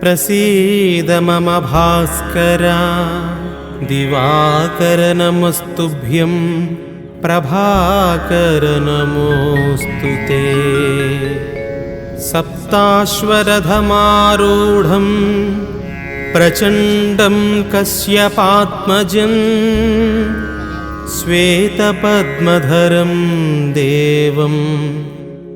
प्रसीद मम भास्कर दिवाकरनमस्तुभ्यं प्रभाकरनमोऽस्तु ते। सप्ताश्वरथमारूढं प्रचण्डं कस्यपात्मजम् श्वेतपद्मधरं देवं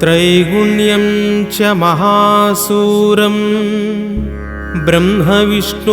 त्रैगुण्यं च महासूरं ब्रह्मविष्णुमहेश्वरम्